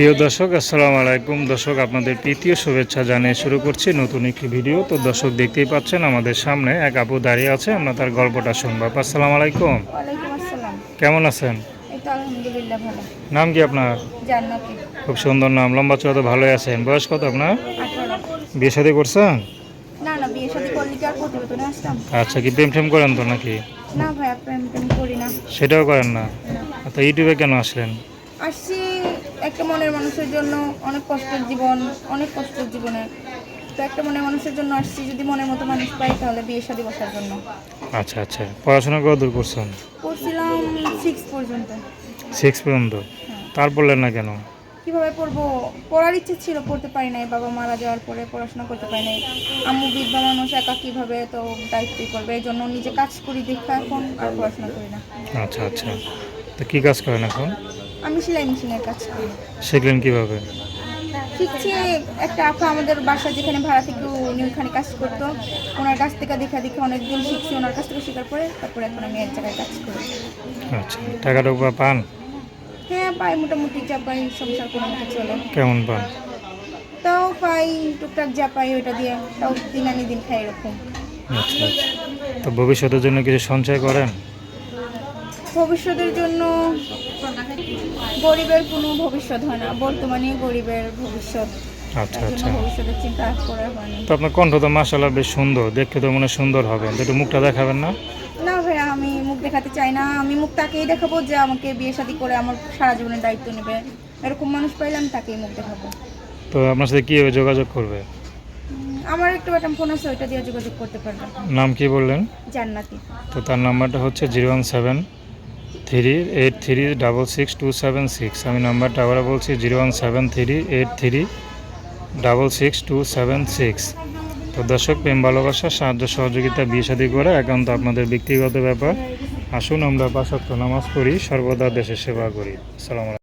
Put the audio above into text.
প্রিয় দর্শক আসসালামু আলাইকুম। দর্শক আপনাদের তৃতীয় শুভেচ্ছা জানিয়ে শুরু করছি নতুন একটি ভিডিও। তো দর্শক দেখতেই পাচ্ছেন আমাদের সামনে এক আপু দাঁড়িয়ে আছে আমরা তার গল্পটা শুনব। আসসালামু আলাইকুম। কেমন আছেন? নাম কি আপনার? খুব সুন্দর নাম লম্বা চড়া তো ভালোই আছেন। বয়স কত আপনার? বিয়ে শাদী করছেন? আচ্ছা কি প্রেম টেম করেন তো নাকি? সেটাও করেন না? না। তো ইউটিউবে কেন আসলেন? আসছি একটা মনের মানুষের জন্য অনেক কষ্টের জীবন অনেক কষ্টের জীবনে। তো একটা মনের মানুষের জন্য আসছি যদি মনের মতো মানুষ পাই তাহলে বিয়ে শাদী বসার জন্য। আচ্ছা আচ্ছা। পড়াশোনা কত দূর করছেন? পড়ছিলাম সিক্স পর্যন্ত। সিক্স পর্যন্ত? তার পড়লেন না কেন? কীভাবে পড়ব? পড়ার ইচ্ছে ছিল পড়তে পারি নাই। বাবা মারা যাওয়ার পরে পড়াশোনা করতে পারি নাই। আম্মু বিধবা মানুষ একা কীভাবে তো দায়িত্বই করবে? এই জন্য নিজে কাজ করি দেখা এখন আর পড়াশোনা করি না। আচ্ছা আচ্ছা। তো কী কাজ করেন এখন? আমি সেলাই মেশিনের কাজ করি। শিখলেন কীভাবে? শিখছি একটা আপা আমাদের বাসা যেখানে ভাড়া থেকে উনি ওখানে কাজ করতো ওনার কাছ থেকে দেখা দেখে অনেকদিন শিখছি ওনার কাছ থেকে শেখার পরে তারপরে এখন আমি এক জায়গায় কাজ করি। আচ্ছা টাকা টুকা পান? হ্যাঁ পাই মোটামুটি যা পাই সংসার কোনো মতো চলে। কেমন পান? তাও পাই টুকটাক যা পাই ওইটা দিয়ে তাও দিন আনি দিন খাই এরকম। আচ্ছা আচ্ছা। তো ভবিষ্যতের জন্য কিছু সঞ্চয় করেন? ভবিষ্যতের জন্য গরিবের কোনো ভবিষ্যৎ হয় না। বর্তমানে গরিবের ভবিষ্যৎ। আচ্ছা আচ্ছা। ভবিষ্যতের চিন্তা করা তো আপনার কণ্ঠ তো মাসাল্লাহ বেশ সুন্দর। দেখতে তো মনে সুন্দর হবে। একটু মুখটা দেখাবেন না? না ভাইয়া আমি মুখ দেখাতে চাই না। আমি মুখ তাকেই দেখাবো যে আমাকে বিয়ে শাদী করে আমার সারা জীবনের দায়িত্ব নেবে। এরকম মানুষ পাইলে আমি তাকেই মুখ দেখাবো। তো আপনার সাথে কীভাবে যোগাযোগ করবে? আমার একটা ফোন আছে ওইটা দিয়ে যোগাযোগ করতে পারবে। নাম কি বললেন? জান্নাতি। তো তার নাম্বারটা হচ্ছে zero one seven three eight three, double six, two seven six. আমি নাম্বারটা আবার বলছি, zero one seven three, eight three, double six, two seven six. তো দর্শক, প্রেম, ভালোবাসা, সাহায্য, সহযোগিতা, বিয়ে শাদী করা একান্ত আপনাদের ব্যক্তিগত ব্যাপার। আসুন আমরা পাশাক্ত নামাজ পড়ি, সর্বদা দেশের সেবা করি। আলাইকুম।